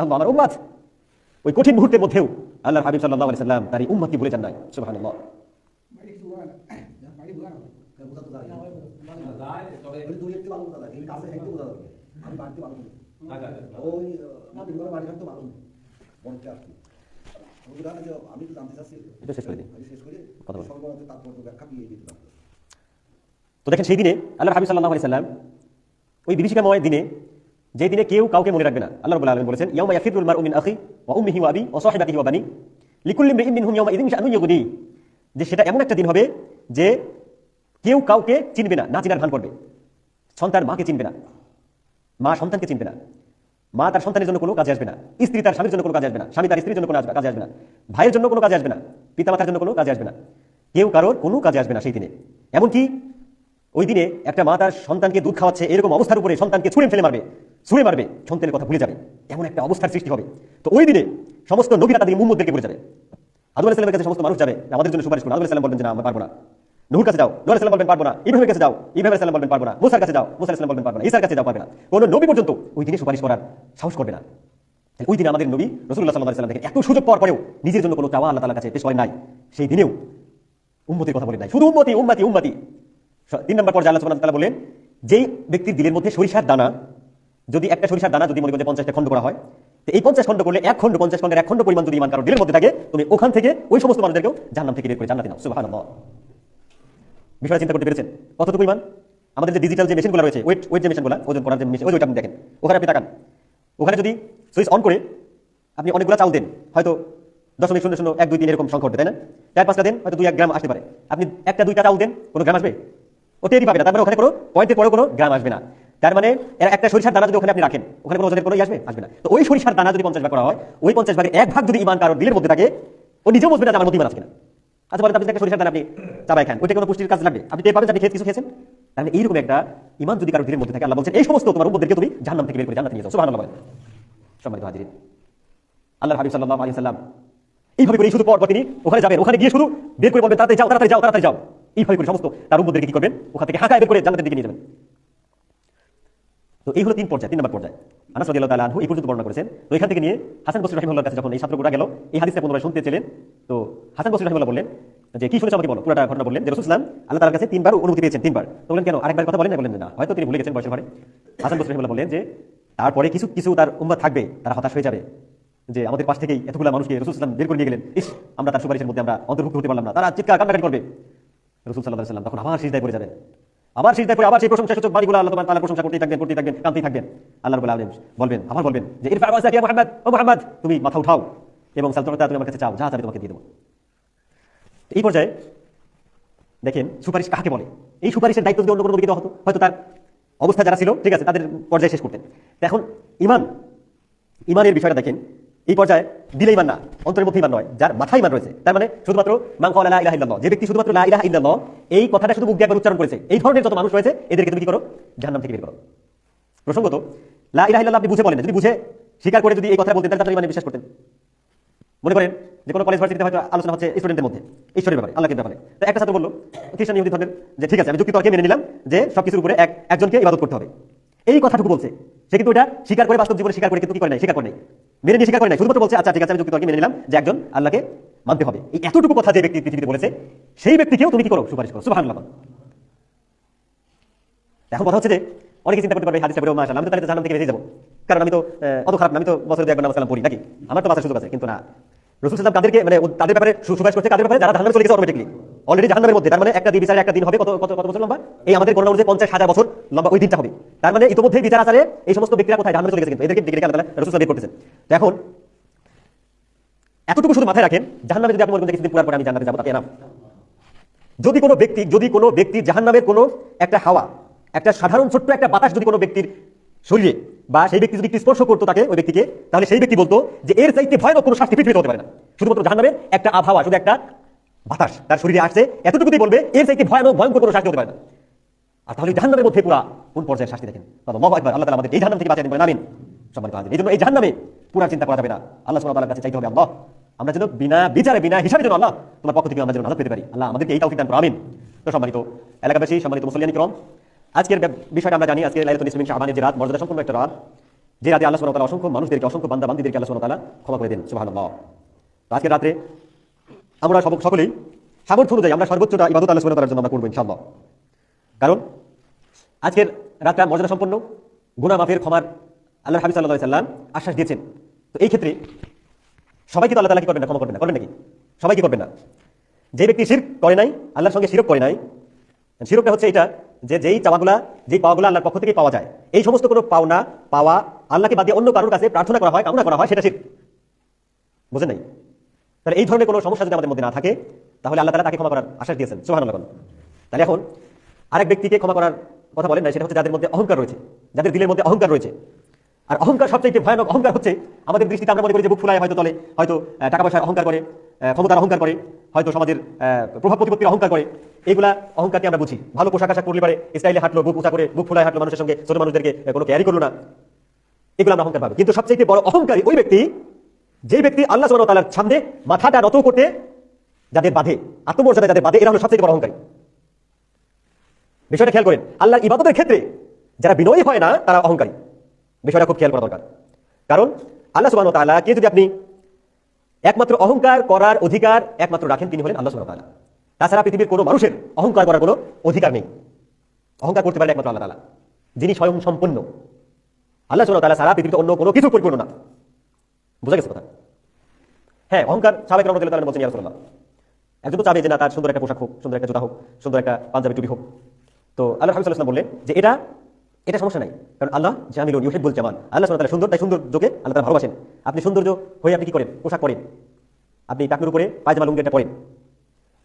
আল্লাহ আমার উম্মাত। ওই কঠিন মুহূর্তের মধ্যেও আল্লাহ হাবিব আলাইহি সাল্লাম তার উম্মতকে ভুলে যান নাই। সুবহানাল্লাহ বাড়ি কিছু বলা না বাড়ি বলা তো দেখেন সেই দিনে আল্লাহ হাবিব সাল্লাহ আলি সাল্লাম ওই বিভীষিকাময় দিনে যে দিনে কেউ কাউকে মনে রাখবে না, আল্লাহ রাব্বুল আলামিন বলেছেন, ইয়াউমা ইয়াফিরুল মারউ মিন আখি ওয়া উম্মিহি ওয়া আবি ওয়া সাহিবাতিহি ওয়া বানি লিকুল্লি শাআনুন ইউগনি। যে সেটা এমন একটা দিন হবে যে কেউ কাউকে চিনবে না না চিনার ভান করবে। সন্তান মাকে চিনবে না। মা সন্তানকে চিনবে না। মা তার সন্তানের জন্য কোনো কাজে আসবে না। স্ত্রী তার স্বামীর জন্য কোনো কাজে আসবে না। স্বামী তার স্ত্রীর জন্য কোনো কাজে আসবে না। ভাইয়ের জন্য কোনো কাজে আসবে না। পিতামাতার জন্য কোনো কাজে আসবে না। কেউ কারোর কোনো কাজে আসবে না সেই দিনে। এমনকি ওই দিনে একটা মা তার সন্তানকে দুধ খাওয়াচ্ছে, এরকম অবস্থার উপরে সন্তানকে ছুঁড়ে ফেলে মারবে, ছুঁড়ে মারবে, সন্তানের কথা ভুলে যাবে। এমন একটা অবস্থার সৃষ্টি হবে। তো ওই দিনে সমস্ত নবীরা তাদের মুম্মদদেরকে ভুলে যাবে। আদম আলাইসালামের কাছে সমস্ত মানুষ যাবে। আমাদের জন্য সুপারিশ করুন। আদম আলাইসালাম বলবেন যে, না, আমরা পারব না। নুহুর কাছে যাও নুহ আলাইসালাম বলবেন, পারব না। ইব্রাহিমের কাছে যাও ইব্রাহিম আলাইসালাম বলবেন, পারব না। মুসার কাছে যাও মুসা আলাইসালাম বলবেন, পারব না। ঈসার কাছে যাও, পারবে না। কোন নবী পর্যন্ত ওই দিনে সুপারিশ করার সাহস করবে না। ওই দিনে আমাদের নবী রসুল্লাহ সাল্লাহ সাল্লাম দেখেন, এত সুযোগ পাওয়ার পরেও নিজের জন্য কোনো চাওয়া আল্লাহ কাছে পেশ নাই। সেই দিনেও উম্মতির কথা বলেন নাই। শুধু উম্মতি উম্মতি উম্মতি। তিন নম্বর পর্যায়ে আল্লাহ বলেন যেই ব্যক্তির দিলের মধ্যে সরিষার দানা, যদি একটা সরিষার দানা যদি মনে করেন পঞ্চাশটা খণ্ড করা হয়, তো এই পঞ্চাশ খণ্ড করলে এক খণ্ড, পঞ্চাশ খণ্ডের এক খণ্ড পরিমাণ যদি ইমান কারও দিলের মধ্যে থাকে, তুমি ওখান থেকে ওই সমস্ত মানুষদেরকেও জান্নাম থেকে বের করে জান্নাতে নাও। সুবহানাল্লাহ। বিষয়টা চিন্তা করতে পেরেছেন? কতটুকু ইমান? আমাদের যে ডিজিটাল যে মেশিনগুলো রয়েছে ওয়েট ওয়েট যে মেশিনগুলো ওজন করার যে মেশিন ওই ওইটা দেখেন। ওখানে আপনি তাকান। ওখানে যদি সুইচ অন করে আপনি অনেকগুলো চাউল দেন, হয়তো দশমিক শূন্য শূন্য এক দুই তিন এরকম সংখ্যা তাই না? চার পাঁচটা দেন, হয়তো দুই এক গ্রাম আসতে পারে। আপনি একটা দুইটা চাল দেন, কোনো গ্রাম আসবে? ও টেরই পাবে না তার মানে ওখানে কোনো পয়েন্টের পরেও কোনো গ্রাম আসবে না। তার মানে একটা সরিষার দানা যদি ওখানে আপনি রাখেন, ওখানে কোনো ওজনের কোনো আসবে? আসবে না। তো ওই সরিষার দানা যদি পঞ্চাশ ভাগ করা হয়, ওই পঞ্চাশ ভাগের এক ভাগ যদি ইমান কারোর দিলের মধ্যে থাকে, ও নিজেও বুঝবে না আমার মধ্যে ইমান আছে কিনা। আচ্ছা বলেন আপনি একটা সরিষার আপনি খান। ওইটা কোনো পুষ্টির কাজ লাগবে? আপনি পাবেন আপনি খেয়ে কিছু খেয়েছেন? তাহলে এইরকম একটা ইমান যদি কারোর দিলের মধ্যে থাকে, আল্লাহ বলছেন, এই সমস্ত তোমার উম্মতদেরকে তুমি জান্নাম থেকে বের করে নিয়ে যাও। সুবহানাল্লাহ সম্মানিত হাজিরিন। আল্লাহ হাবিব সাল্লাল্লাহু আলাইহি সাল্লাম এইভাবে করে শুধু পর তিনি ওখানে যাবেন। ওখানে গিয়ে শুধু বের করে বলবেন, তাড়াতাড়ি যাও তাড়াতাড়ি যাও তাড়াতাড়ি যাও। এইভাবে করে সমস্ত তার উম্মতদেরকে কি করবেন? ওখান থেকে হাঁকায় বের করে জান্নাতের দিকে নিয়ে যাবেন। তো এই হলো তিন পর্যায়, তিন নম্বর পর্যায়। আনাস রাদিয়াল্লাহু তাআলা আনহু এই পর্যন্ত বর্ণনা করেছেন। তো এখান থেকে নিয়ে হাসান বসরি রাহিমাহুল্লাহর কাছে যখন এই ছাত্রগুলো গেল, এই হাদিসটা পুনরায় শুনতে ছিলেন তো হাসান বসরি রাহিমাহুল্লাহ বললেন যে, কি শুনেছো আমাকে বলো? পুরোটা ঘটনা বললেন যে রাসূল আলাইহি আল্লাহ তাআলার কাছে তিনবার অনুমতি পেয়েছেন তিনবার। তো বললেন, কেন? আরেকবার কথা বলেন না? বলেন না। হয়তো তিনি ভুলে গেছেন বয়সের ভারে হাসান বসরি রাহিমাহুল্লাহ বললেন যে, তারপরে কিছু কিছু তার উম্মত থাকবে, তারা হতাশ হয়ে যাবে। যে, আমাদের পাশ থেকেই এতগুলা মানুষকে রসুল সাল্লাম বের করে নিয়ে গেলেন। ইস, আমরা তার সুপারিশের মধ্যে আমরা অন্তর্ভুক্ত হতে পারলাম না। তারা চিৎকার কান্নাকাটি করবে। রসুল সাল্লাহ সাল্লাম তখন আবার সিজদায় পড়ে যাবেন। আবার সিজদায় পড়ে আবার সেই প্রশংসা সূচক বাড়িগুলো আল্লাহ তোমার তাআলা প্রশংসা করতেই থাকবেন করতেই থাকবেন, কাঁদতেই থাকবেন। আল্লাহ রাব্বুল আলামিন বলবেন, আবার বলবেন যে, ইরফা ওয়াসাক ইয়া মুহাম্মদ, ও মুহাম্মদ, তুমি মাথা উঠাও এবং সালতানাত তুমি আমার কাছে চাও, যা চাবে তোমাকে দিয়ে দেবো। এই পর্যায়ে দেখেন সুপারিশ কাকে বলে? এই সুপারিশের দায়িত্ব যদি অন্য কোনো নবীকে হতো, হয়তো তার অবস্থা যারা ছিল, ঠিক আছে, তাদের পর্যায়ে শেষ করতেন। এখন ইমান, ইমানের বিষয়টা দেখেন এই পর্যায়ে দিলে ইমান না অন্তরের মধ্যে ইমান নয়, যার মাথায় ইমান রয়েছে। তার মানে শুধুমাত্র মাংস লা ইলাহা ইল্লাল্লাহ, যে ব্যক্তি শুধুমাত্র লা ইলাহা ইল্লাল্লাহ, এই কথাটা শুধু মুখ দিয়ে উচ্চারণ করেছে। এই ধরনের যত মানুষ রয়েছে, এদেরকে তুমি কি করো? জাহান্নাম থেকে বের করো। প্রসঙ্গত, লা ইলাহা ইল্লাল্লাহ আপনি বুঝে বলেন যদি বুঝে, স্বীকার করে যদি এই কথা বলতেন, তাহলে মানে বিশ্বাস করতেন। মনে করেন, যে কোনো কলেজ ভার্সিটিতে হয়তো আলোচনা হচ্ছে স্টুডেন্টের মধ্যে, ঈশ্বরের ব্যাপারে, আল্লাহকে ব্যাপারে। তো একটা ছাত্র বলল, খ্রিস্টান ইহুদি ধর্মের, যে ঠিক আছে, আমি যুক্তি তর্কে মেনে নিলাম যে সব কিছুর উপরে এক, একজনকে ইবাদত করতে হবে। এই কথাটুকু বলছে। সে কিন্তু এটা স্বীকার করে বাস্তব জীবনে স্বীকার করে, কিন্তু কি করে নাই? স্বীকার করে নাই। মেনে নিয়ে স্বীকার করে নাই। শুধুমাত্র বলছে আচ্ছা ঠিক আছে, আমি যুক্তি তর্কে মেনে নিলাম, যে একজন আল্লাহকে মানতে হবে। এই এতটুকু কথা যে ব্যক্তি পৃথিবীতে বলেছে, সেই ব্যক্তিকেও তুমি কি করো? সুপারিশ করো। সুবহানাল্লাহ এখন কথা হচ্ছে যে, অনেকে চিন্তা করতে পারবে, হাদিসটা পড়ে মাশাআল্লাহ, আমি তো তাহলে জাহান্নাম থেকে বেরিয়ে যাব। কারণ আমি তো অত খারাপ আমি তো বছরে দু একবার নামাজ কালাম পড়ি, নাকি? আমার তো বাঁচার সুযোগ আছে, কিন্তু না। রসুল সাল্লাম তাদেরকে মানে তাদের ব্যাপারে সুপারিশ করছে, কাদের ব্যাপারে? যারা জাহান্নামে চলে গেছে অটোমেটিকলি অলরেডি জাহান্নামের মধ্যে, তার মানে একটা দিন বিচারে একটা দিন হবে, কত কত কত বছর লম্বা? এই আমাদের করোনা অনুযায়ী পঞ্চাশ হাজার বছর লম্বা ওই দিনটা হবে। তার মানে ইতিমধ্যে বিচার আচারে এই সমস্ত ব্যক্তিরা কোথায়? জাহান্নামে চলে গেছে কিন্তু। এদেরকে ডেকে আল্লাহ তাআলা রসুল সাল্লাম বের করতেছেন। তো এখন, এতটুকু শুধু মাথায় রাখেন, জাহান্নামে যদি আপনি মনে করেন কিছুদিন পুরার পরে আমি জান্নাতে যাব তাকে এনাম যদি কোনো ব্যক্তি, যদি কোনো ব্যক্তি জাহান্নামের কোনো একটা হাওয়া, একটা সাধারণ ছোট্ট একটা বাতাস যদি কোনো ব্যক্তির শরীরে বা সেই ব্যক্তি যদি একটু স্পর্শ করতো তাকে, ওই ব্যক্তিকে, তাহলে সেই ব্যক্তি বলতো যে এর চাইতে ভয়ানক কোনো শাস্তি পৃথিবীতে হতে পারে না। শুধুমাত্র জাহান্নামের একটা আবহাওয়া, শুধু একটা বাতাস, তার শরীরে আসছে এতটুকুই বলবে, এর চাইতে ভয়ানক ভয়ঙ্কর কোনো শাস্তি হতে পারে না। আর তাহলে জাহান্নামের মধ্যে পুরা কোন পর্যায়ের শাস্তি দেখেন? আল্লাহ একবার আল্লাহ আমাদের এই জাহান্নাম থেকে বাঁচিয়ে দিন আমিন। সম্মানিত হাজির এই জন্য এই জাহান্নামে পুরা চিন্তা করা যাবে না। আল্লাহ সুবহানাহু ওয়া কাছে চাইতে হবে, আল্লাহ, আমরা যেন বিনা বিচারে, বিনা হিসাবে যেন আল্লাহ, তোমার পক্ষ থেকে আমরা যেন নাজাত পেতে পারি। আল্লাহ আমাদেরকে এই তৌফিক দান করো আমিন। তো সম্মানিত এলাকাবাসী, সম্মানিত মুসলিয়ানি করম আজকের বিষয়টা আমরা জানি, আজকে লাইলাতুল ইসমিন শাবানের যে রাত, মর্যাদা সম্পন্ন একটা রাত, যে রাতে আল্লাহ সুবহানাহু ওয়া অসংখ্য মানুষদেরকে, অসংখ্য বান্দা বান্দীদেরকে আল্লাহ সুবহানাহু ওয়া ক্ষমা করে দেন, সুবহানাল্লাহ। তো আজকের রাতে আমরা সকলেই সামর্থ্য অনুযায়ী আমরা সর্বোচ্চটা ইবাদত আল্লাহ ওয়া তাআলার জন্য আমরা করব, ইনশাআল্লাহ। কারণ আজকের রাতটা মর্যাদা সম্পন্ন গুনাহ মাফের ক্ষমার আল্লাহ সাল্লাল্লাহু আলাইহি সাল্লাম আশ্বাস দিয়েছেন। তো এই ক্ষেত্রে সবাইকে তো আল্লাহ তাআলা কি করবেন না, ক্ষমা করবেন না, করবেন নাকি? সবাই কি করবেন না। যে ব্যক্তি শিরক করে নাই, আল্লাহর সঙ্গে শিরক করে নাই, শিরকটা হচ্ছে এটা যে যেই চাওয়াগুলা, যেই পাওয়াগুলা আল্লাহর পক্ষ থেকে পাওয়া যায়, এই সমস্ত কোনো পাওনা, পাওয়া আল্লাহকে বাদ দিয়ে অন্য কারোর কাছে প্রার্থনা করা হয়, কামনা করা হয়, সেটা শিরক। বুঝেন নাই? তাহলে এই ধরনের কোনো সমস্যা যদি আমাদের মধ্যে না থাকে, তাহলে আল্লাহ তাআলা তাকে ক্ষমা করার আশ্বাস দিয়েছেন। সুবহানাল্লাহ তাহলে এখন আরেক ব্যক্তিকে ক্ষমা করার কথা বলেন না সেটা হচ্ছে যাদের মধ্যে অহংকার রয়েছে, যাদের দিলের মধ্যে অহংকার রয়েছে। আর অহংকার সবচেয়ে ভয়ানক অহংকার হচ্ছে, আমাদের দৃষ্টিতে আমরা মনে করি যে বুক ফুলায় হয়তো তলে, হয়তো টাকা পয়সার অহংকার করে ক্ষমতার অহংকার করে, হয়তো সমাজের প্রভাব প্রতিপত্তির অহংকার করে। এইগুলা অহংকারকে আমরা বুঝি। ভালো পোশাক আশাক পরলে পারে, স্টাইলে হাঁটলো, বুক উঁচা করে, বুক ফুলায় হাঁটলো মানুষের সঙ্গে, ছোট মানুষদেরকে কোনো ক্যারি করল না। এগুলো আমরা অহংকার পাবো কিন্তু সবচেয়ে বড় অহংকারী ওই ব্যক্তি যে ব্যক্তি আল্লাহ ওয়া তাআলার সামনে মাথাটা নত করতে যাদের বাধে আত্মমর্যাদা যাদের বাধে, এরা হলো সবচেয়ে বড় অহংকারী। বিষয়টা খেয়াল করেন, আল্লাহর ইবাদতের ক্ষেত্রে যারা বিনয়ী হয় না, তারা অহংকারী। বিষয়টা খুব খেয়াল করা দরকার। কারণ আল্লাহ সুবহানাহু ওয়া তাআলাকে যদি আপনি একমাত্র অহংকার করার অধিকার একমাত্র রাখেন, তিনি হলেন আল্লাহ সুবহানাহু ওয়া তাআলা। তাছাড়া পৃথিবীর কোনো মানুষের অহংকার করার কোনো অধিকার নেই। অহংকার করতে পারেন একমাত্র আল্লাহ তাআলা, যিনি স্বয়ং সম্পন্ন আল্লাহ সুবহানাহু ওয়া তাআলা সারা পৃথিবীতে অন্য কোনো কিছু পরিপূর্ণ না। বুঝা গেছে কথা? হ্যাঁ অহংকার সাবেক রহমতুল্লাহ তাআলা বলছেন ইয়া একজন তো চাবে যে না, তার সুন্দর একটা পোশাক হোক, সুন্দর একটা জুতা হোক, সুন্দর একটা পাঞ্জাবি টুপি হোক। তো আল্লাহ হাবিব সাল্লাল্লাহু বললেন যে এটা এটা সমস্যা নাই। কারণ আল্লাহ জামিলুন ইউহিব্বুল জামাল, আল্লাহ তাআলা সুন্দর, তাই সৌন্দর্যকে আল্লাহ তাআলা ভালোবাসেন। আপনি সৌন্দর্য হয়ে আপনি কি করেন? পোশাক পরেন। আপনি টাকনুর উপরে পায়জামা লুঙ্গি একটা পরেন।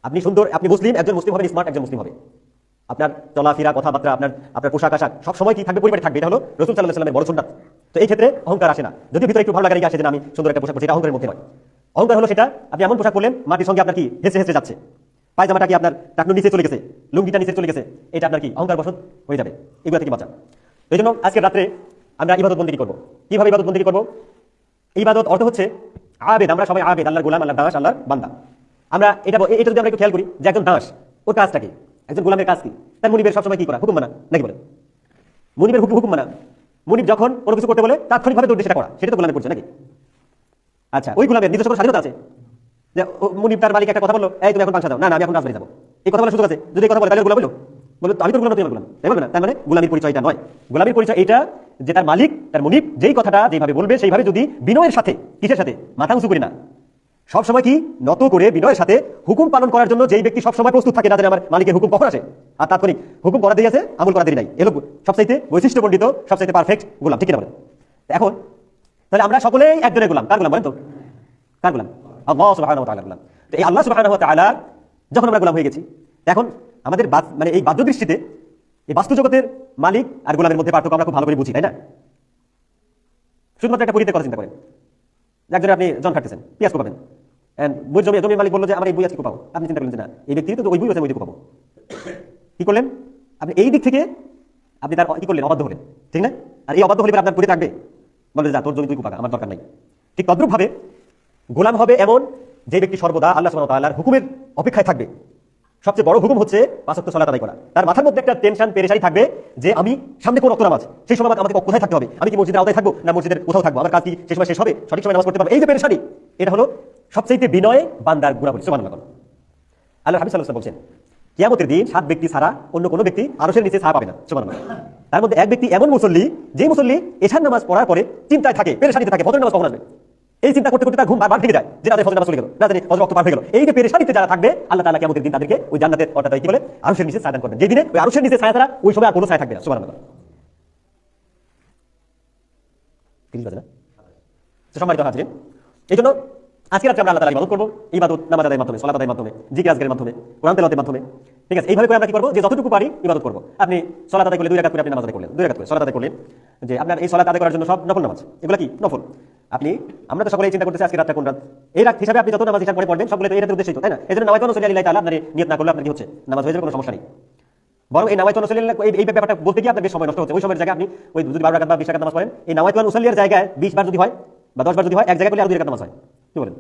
আপনি সুন্দর, আপনি মুসলিম, একজন মুসলিম হবেন স্মার্ট, একজন মুসলিম হবে। আপনার চলাফেরা, কথাবার্তা, আপনার আপনার পোশাক আশাক সব সময় কি থাকবে? পরিবারে থাকবে। এটা হলো রসুল সাল্লাহ সাল্লামের বড় সুন্নাত। তো এই ক্ষেত্রে অহংকার আসে না। যদি ভিতরে একটু ভালো লাগা আসে যে আমি সুন্দর একটা পোশাক এটা অহংকারের মধ্যে নয়। অহংকার হলো সেটা, আপনি এমন পোশাক পরলেন, মাটির সঙ্গে আপনার কি হেসে হেসে যাচ্ছে। পায়জামাটা কি আপনার টাকনুর নিচে চলে গেছে, লুঙ্গিটা নিচে চলে গেছে, এটা আপনার কি অহংকার বসত হয়ে যাবে। এগুলো থেকে বাঁচা এই জন্য আজকে রাত্রে আমরা ইবাদত বন্দি করব। কীভাবে ইবাদত বন্দি করব? ইবাদত অর্থ হচ্ছে আবেদ, আমরা সবাই আবেদ, আল্লাহর গোলাম আল্লাহ দাস, আল্লাহর বান্দা। আমরা এটা এটা যদি আমরা একটু খেয়াল করি যে একজন দাস, ওর কাজটা কি? একজন গোলামের কাজ কি? তার মনিবের সবসময় কি করা? হুকুম মানা, নাকি বলে মনিবের হুকুম হুকুম মানা। মনিব যখন কোনো কিছু করতে বলে তাৎক্ষণিকভাবে দৌড়ে সেটা করা। সেটা তো গোলামের করছে নাকি? আচ্ছা ওই গোলামের নিজস্ব স্বাধীনতা আছে? যে মনিব তার মালিক একটা কথা বলল এই তুমি এখন বাংলা দাও। না আমি এখন রাজবাড়ি যাব। এই কথা বলার সুযোগ আছে? যদি কথা বলে তাহলে গোলাম বলল বলে আমি তো গোলাম না, গোলাম। তাই বলবে না? তার মানে গোলামির পরিচয় এটা নয়। গোলামির পরিচয় এটা যে তার মালিক তার মনিব যেই কথাটা যেভাবে বলবে সেইভাবে যদি বিনয়ের সাথে কিসের সাথে? মাথা উঁচু করি না। সবসময় কি নত করে বিনয়ের সাথে হুকুম পালন করার জন্য যেই ব্যক্তি সবসময় প্রস্তুত থাকে জানে আমার মালিকের হুকুম কখন আসে? আর তাৎক্ষণিক হুকুম করা দিয়ে আছে, আমল করা দেরি নাই। এলো সবচাইতে বৈশিষ্ট্যমণ্ডিত সবচাইতে পারফেক্ট গোলাম, ঠিক কিনা এখন, তাহলে আমরা সকলেই একজনের গোলাম। কার গোলাম বলেন তো? কার গোলাম? আল্লাহ গোলাম। তো এই আল্লাহ তাআলা যখন আমরা গোলাম হয়ে গেছি, এখন আমাদের মানে এই বাহ্য দৃষ্টিতে এই বাস্তু জগতের মালিক আর গোলামের মধ্যে পার্থক্য আমরা খুব ভালো করে বুঝি, তাই না? শুধুমাত্র একটা পরিতে কথা চিন্তা করেন। একজনে আপনি জন খাটতেছেন, পেঁয়াজ কোপাবেন। বই জমি জমির মালিক বলল যে, আমার এই বই আজকে কোপাবো আপনি চিন্তা করলেন যে, না, এই ব্যক্তি তো ওই বই আছে দিয়ে কি করলেন? আপনি এই দিক থেকে আপনি তার কি করলেন? অবাধ্য হলেন, ঠিক না? আর এই অবাধ্য হলে আপনার পড়ে থাকবে। বলে যা তোর জমি তুই কোপা, আমার দরকার নাই। ঠিক তদ্রুপভাবে গোলাম হবে এমন যে ব্যক্তি সর্বদা আল্লাহ ওয়া তাআলার হুকুমের অপেক্ষায় থাকবে। সবচেয়ে বড় হুকুম হচ্ছে পাঁচত্ব সলাত আদায় করা। তার মাথার মধ্যে একটা টেনশন পেরেশানি থাকবে যে, আমি সামনে কোন রক্ত নামাজ, সেই সময় আমাকে কোথায় থাকতে হবে? আমি কি মসজিদের আওতায় থাকব? না মসজিদের কোথাও থাকব? আমার কাজ কি সেই সময় শেষ হবে? সঠিক সময় নামাজ পড়তে পারব? এই যে পেরেশানি, এটা হলো সবচেয়ে বিনয় বান্দার গুণাবলী। সুবহানাল্লাহ আল্লাহ হাবিব সাল্লাল্লাহু আলাইহি বলছেন, কিয়ামতের দিন সাত ব্যক্তি ছাড়া অন্য কোনো ব্যক্তি আরশের নিচে ছাড়া পাবে না। সুবহানাল্লাহ। তার মধ্যে এক ব্যক্তি এমন মুসল্লি, যে মুসল্লি এশার নামাজ পড়ার পরে চিন্তায় থাকে, পেরেশানিতে থাকে ফজর নামাজ কখন আসবে? এই চিন্তা করতে করতে তার ঘুম বারবার ভেঙে যায়, যে রাতে ফজর নামাজ চলে গেল, রাতে ফজর রক্ত পার হয়ে গেল। এই যে পেরেশানিতে যারা থাকবে, আল্লাহ তাআলা কিয়ামতের দিন তাদেরকে ওই জান্নাতের অর্থাৎ কি বলে, আরশের নিচে ছায়া দান করবেন। যেদিনে ওই আরশের নিচে ছায়া ছাড়া ওই সময় আর কোনো ছায়া থাকবে না। সুবহানাল্লাহ। তিরিশ বাজে না? সম্মানিত হাজিরিন এই জন্য আজকে রাত্রে আমরা আল্লাহ তালা ইবাদত করব। ইবাদত নামাজ আদায়ের মাধ্যমে সলাত আদায়ের মাধ্যমে, জিকির আজকের মাধ্যমে, কোরআন তেলাওয়াতের মাধ্যমে। ঠিক আছে, এইভাবে করে আমরা কি করব? যে যতটুকু পারি ইবাদত করব। আপনি সলাত আদায় করলে দুই রাকাত করে আপনি নামাজ আদায় করলেন, দুই রাকাত করে সলাত আদায় করলেন, যে আপনার এই সলাত আদায় করার জন্য সব নফল নামাজ। এগুলো কি? নফল। আপনি, আমরা তো সকলেই চিন্তা করতেছি আজকে রাতটা কোন রাত। এই রাত হিসাবে আপনি যত নামাজ হিসাব করে পড়বেন সকলে তো এই রাতের উদ্দেশ্যই তো, তাই না? এই জন্য নামাজ নসলি আল্লাহ তাআলা আপনার নিয়ত না করলে আপনার কি হচ্ছে? নামাজ হয়ে যাবে, কোনো সমস্যা নেই। বরং এই নামাজ নসলি এই এই ব্যাপারটা বলতে গিয়ে আপনার বেশ সময় নষ্ট হচ্ছে। ওই সময়ের জায়গায় আপনি ওই যদি বারো রাকাত বা বিশ রাকাত নামাজ পড়েন। এই নামাজ নসলিয়ার জায়গায় বিশ বার যদি হয় বা দশ বার যদি হয়, এক জায়গায় করলে আর দুই রাকাত নামাজ হয়। কি বলেন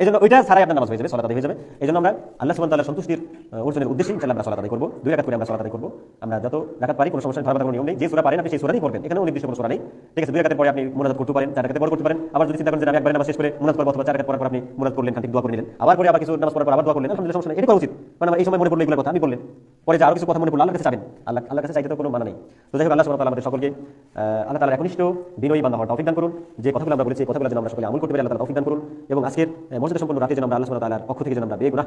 এই জন্য ওইটা ছাড়াই আপনার নামাজ হয়ে যাবে, সলাত হয়ে যাবে। এই জন্য আমরা আল্লাহ ওয়া তাআলার সন্তুষ্টির অর্জনের উদ্দেশ্যে ইনশাআল্লাহ আমরা সলাত করব। দুই রাকাত করে আমরা সলাত করব। আমরা যত রাকাত পারি, কোনো সমস্যা ধর্মের কোনো নিয়ম নেই। যে সূরা পারেন আপনি সেই সূরাই পড়বেন। এখানে নির্দিষ্ট কোনো সূরা নেই। ঠিক আছে, দুই রাকাতের পরে আপনি মুনাজাত করতে পারেন, চার পরে করতে পারেন। আবার যদি চিন্তা করেন যে আমি একবার নামাজ শেষ করে মুনাজাত করব অথবা চার রাকাত পর আপনি মুনাজাত করলেন খান্তিক দোয়া করে নিলেন। আবার পরে আবার কিছু নামাজ পড়ার পর আবার দোয়া করলেন, আলহামদুলিল্লাহ, সমস্যা নেই। এটা করা উচিত। কারণ এই সময় মনে পড়ল এগুলো কথা, আমি বললেন। পরে যে আরও কিছু কথা মনে পড়ল, আল্লাহর কাছে চাবেন। আল্লাহ, আল্লাহর কাছে চাইতে তো কোনো মানা নেই। তো যাই হোক, আল্লাহ সুবহানাহু আমাদের সকলকে আল্লাহ তাআলার একনিষ্ঠ, বিনয়ী বান্দা হওয়ার তৌফিক দান করুন। যে কথাগুলো আমরা বলেছি কথাগুলো যেন আমরা সকলে আমল করতে পারি, আল্লাহ তাআলা তৌফিক দান করুন। এবং আজকের মসজিদে সম্পূর্ণ রাতে যেন আমরা আল্লাহ তাআলার পক্ষ থেকে যেন আমরা বেগুনাহ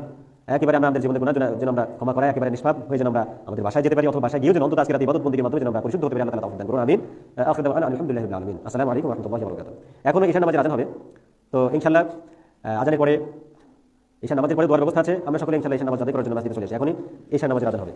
একেবারে আমরা আমাদের জীবনের গুনাহ যেন আমরা ক্ষমা করা একেবারে নিষ্পাপ হয়ে যেন আমরা আমাদের বাসায় যেতে পারি অথবা বাসায় গিয়েও যেন অন্তত আজকে রাতে ইবাদত বন্দির মাধ্যমে যেন আমরা পরিশুদ্ধ হতে পারি আল্লাহ তাআলা তৌফিক করুন আমিন। আলহামদুলিল্লাহি আসসালামু আলাইকুম রাহমাতুল্লাহি ওয়া বারাকাতুহু। এখন ঈশা নামাজের আজান হবে। তো ইনশাআল্লাহ আহ, আজানের পরে ঈশা নামাজের পরে দোয়ার ব্যবস্থা আছে। আমরা সকলে ইনশাআল্লাহ ঈশা নামাজ আদায় করার জন্য মসজিদে চলে আসি। এখনই ঈশা নামাজের আজান হবে।